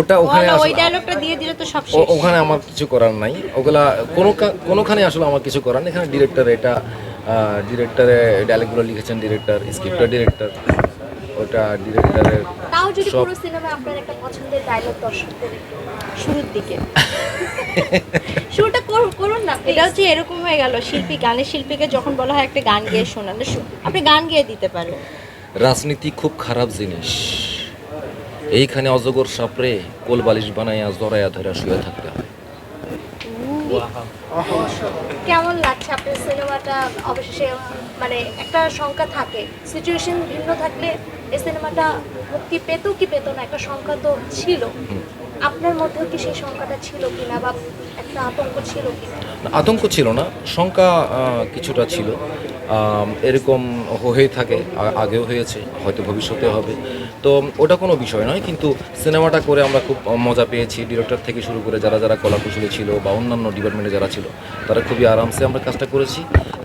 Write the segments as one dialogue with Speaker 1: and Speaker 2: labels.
Speaker 1: ওটা ওখানে
Speaker 2: ওখানে ওই ডায়লগটা দিয়ে দিলে তো সব শেষ।
Speaker 1: ওখানে আমার কিছু করার নাই। ওগুলা কোনো কোনোখানে আসলে আমার কিছু করার নেই। এখানে ডিরেক্টর এটা ডিরেক্টরে ডায়লগগুলো লিখেছেন ডিরেক্টর স্ক্রিপ্টটা ডিরেক্টর ওটা ডিরেক্টরের
Speaker 3: তাও যদি পুরো সিনেমা আপনার একটা পছন্দের ডায়লগ দর্শকদের
Speaker 2: শুরুর দিকে।
Speaker 3: শুরুটা করুন- করুন না
Speaker 2: এটা হচ্ছে এরকম হয়ে গেল শিল্পী গানের শিল্পীকে যখন বলা হয় একটা গান গেয়ে শোনান আপনি গান গেয়ে দিতে পারেন।
Speaker 1: রাজনীতি খুব খারাপ জিনিস। এইখানে অজগর সাপড়ে কোল বালিশ বানাইয়া জরায়া ধরে শুয়ে থাকতে হয়।
Speaker 3: কেমন লাগছে আপনার সিনেমাটা? অবশেষে মানে একটা সংখ্যা থাকে সিচুয়েশন ভিন্ন থাকলে এই সিনেমাটা মুক্তি পেত কি পেত না? একটা সংখ্যা তো ছিল। আপনার মধ্যেও কি সেই সংখ্যাটা ছিল কিনা বা একটা আতঙ্ক ছিল কিনা?
Speaker 1: না, আতঙ্ক ছিল না শঙ্কা কিছুটা ছিল। এরকম হয়ে থাকে আগেও হয়েছে, হয়তো ভবিষ্যতে হবে। তো ওটা কোনো বিষয় নয়, কিন্তু সিনেমাটা করে আমরা খুব মজা পেয়েছি। ডিরেক্টর থেকে শুরু করে যারা যারা কলাকুশলী ছিল বা অন্যান্য ডিপার্টমেন্টে যারা ছিল, তারা খুবই আরামসে আমরা কাজটা করেছি।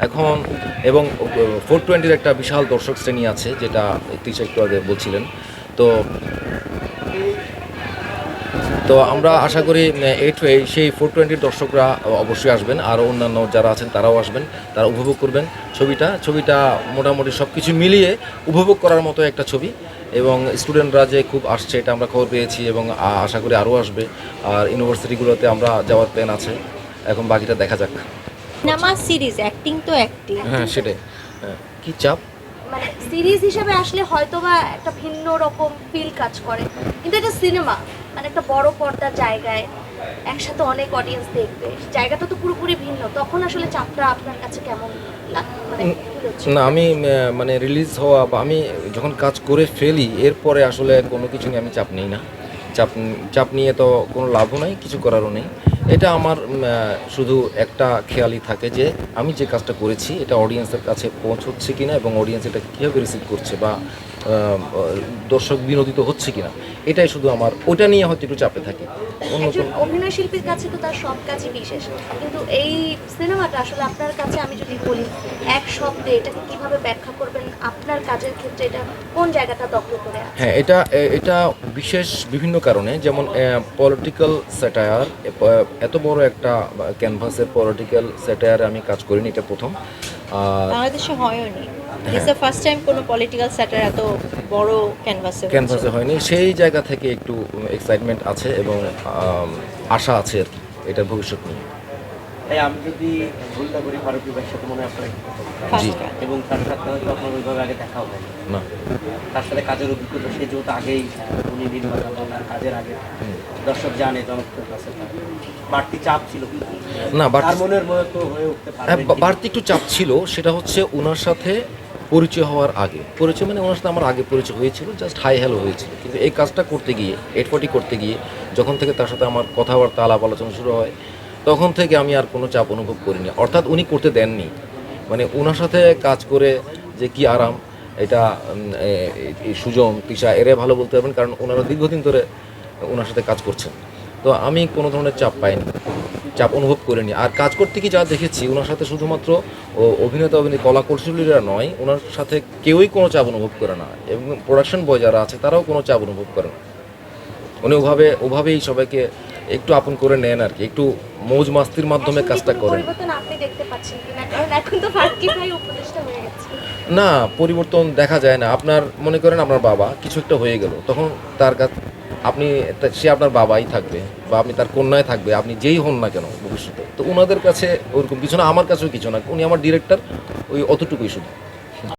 Speaker 1: এখন, এবং ফোর টোয়েন্টির একটা বিশাল দর্শক শ্রেণি আছে, যেটা তিরিশ একটু আগে বলছিলেন। তো তো আমরা আশা করি এই সেই ফোর টোয়েন্টির দর্শকরা অবশ্যই আসবেন আর অন্যান্য যারা আছেন তারাও আসবেন তারা উপভোগ করবেন ছবিটা। ছবিটা মোটামুটি সব কিছু মিলিয়ে উপভোগ করার মতো একটা ছবি এবং স্টুডেন্টরা যে খুব আসছে এটা আমরা খবর পেয়েছি এবং আশা করি আরও আসবে। আর ইউনিভার্সিটিগুলোতে আমরা যাওয়ার প্ল্যান আছে এখন বাকিটা দেখা যাক।
Speaker 2: সিনেমা সিরিজ অ্যাক্টিং তো অ্যাক্টিং
Speaker 1: হ্যাঁ সেটাই। হ্যাঁ, কি চাপ?
Speaker 3: মানে সিরিজ হিসেবে আসলে হয়তোবা একটা ভিন্ন রকম ফিল কাজ করে কিন্তু এটা সিনেমা মানে একটা বড় পর্দার জায়গায় একসাথে অনেক অডিয়েন্স দেখবে। জায়গাটা তো পুরোপুরি ভিন্ন। তখন আসলে চাপটা আপনার কাছে কেমন মানে?
Speaker 1: না আমি মানে রিলিজ হওয়া বা আমি যখন কাজ করে ফেলি এরপরে আসলে কোনো কিছু নিয়ে আমি চাপ নিই না। চাপ চাপ নিয়ে তো কোনো লাভও নাই কিছু করারও নেই। এটা আমার শুধু একটা খেয়ালই থাকে যে আমি যে কাজটা করেছি এটা অডিয়েন্সের কাছে পৌঁছচ্ছে কিনা এবং অডিয়েন্স এটা কীভাবে রিসিভ করছে বা দর্শক বিনোদিত হচ্ছে কিনা এটাই শুধু আমার ওটা নিয়ে হয়তো একটু চাপে থাকি।
Speaker 3: একজন অভিনয় শিল্পীর কাছে তো তার সব কাজই বিশেষ কিন্তু এই সিনেমাটা আসলে আপনার কাছে আমি যদি বলি এক শব্দে এটাকে কীভাবে ব্যাখ্যা করবেন? আপনার কাজের ক্ষেত্রে এটা কোন জায়গাটা দখল করে
Speaker 1: হ্যাঁ এটা এটা বিশেষ বিভিন্ন কারণে যেমন পলিটিক্যাল স্যাটায়ার এত বড় একটা ক্যানভাসের পলিটিক্যাল স্যাটায়ারে আমি কাজ করিনি এটা প্রথম।
Speaker 2: বাংলাদেশে হয়নি। ইটস দ্য ফার্স্ট টাইম কোনো পলিটিক্যাল স্যাটার এত বড় ক্যানভাসে
Speaker 1: ক্যানভাসে হয়নি। সেই জায়গা থেকে একটু এক্সাইটমেন্ট আছে এবং আশা আছে আর কি। এটার ভবিষ্যৎ নিয়ে।
Speaker 4: তাই আমি যদি ভুল না করি ফারুকি ভাইয়ের সাথে মনে হয় আপনার এবং তার সাথে হয়তো আপনার ওইভাবে আগে দেখাও হয়নি
Speaker 1: না।
Speaker 4: তার সাথে কাজের অভিজ্ঞতা সে যেহেতু আগেই উনি নির্মাতা তার কাজের আগে দর্শক জানে জনপ্রিয় কাছে বাড়তি চাপ ছিল
Speaker 1: না
Speaker 4: তার মনের মতো হয়ে উঠতে
Speaker 1: হ্যাঁ, বাড়তি একটু চাপ ছিল সেটা হচ্ছে ওনার সাথে পরিচয় হওয়ার আগে। পরিচয় মানে ওনার সাথে আমার আগে পরিচয় হয়েছিল জাস্ট হাই হ্যালো হয়েছিল। কিন্তু এই কাজটা করতে গিয়ে এইট ফর্টি করতে গিয়ে যখন থেকে তার সাথে আমার কথাবার্তা আলাপ আলোচনা শুরু হয় তখন থেকে আমি আর কোনো চাপ অনুভব করিনি। অর্থাৎ উনি করতে দেননি। মানে ওনার সাথে কাজ করে যে কি আরাম, এটা সুজন, তিশা, এরে ভালো বলতে পারবেন কারণ ওনারা দীর্ঘদিন ধরে ওনার সাথে কাজ করছেন। তো আমি কোনো ধরনের চাপ পাইনি, চাপ অনুভব করিনি। আর কাজ করতে কি যা দেখেছি ওনার সাথে শুধুমাত্র অভিনেতা অভিনেতা কলা কৌশলীরা নয় ওনার সাথে কেউই কোনো চাপ অনুভব করে না। এবং প্রোডাকশন বয় যারা আছে, তারাও কোনো চাপ অনুভব করে না। উনি ওভাবে, ওভাবেই সবাইকে একটু আপন করে নেন আর কি একটু মৌজ মাস্তির মাধ্যমে কাজটা করেন। না পরিবর্তন দেখা যায় না। আপনার মনে করেন আপনার বাবা কিছু একটা হয়ে গেল তখন তার কাছে আপনি সে আপনার বাবাই থাকবে বা আপনি তার কন্যায় থাকবে আপনি যেই হন না কেন ভবিষ্যতে তো ওনাদের কাছে ওরকম কিছু না আমার কাছেও কিছু না। উনি আমার ডিরেক্টর ওই অতটুকুই শুধু।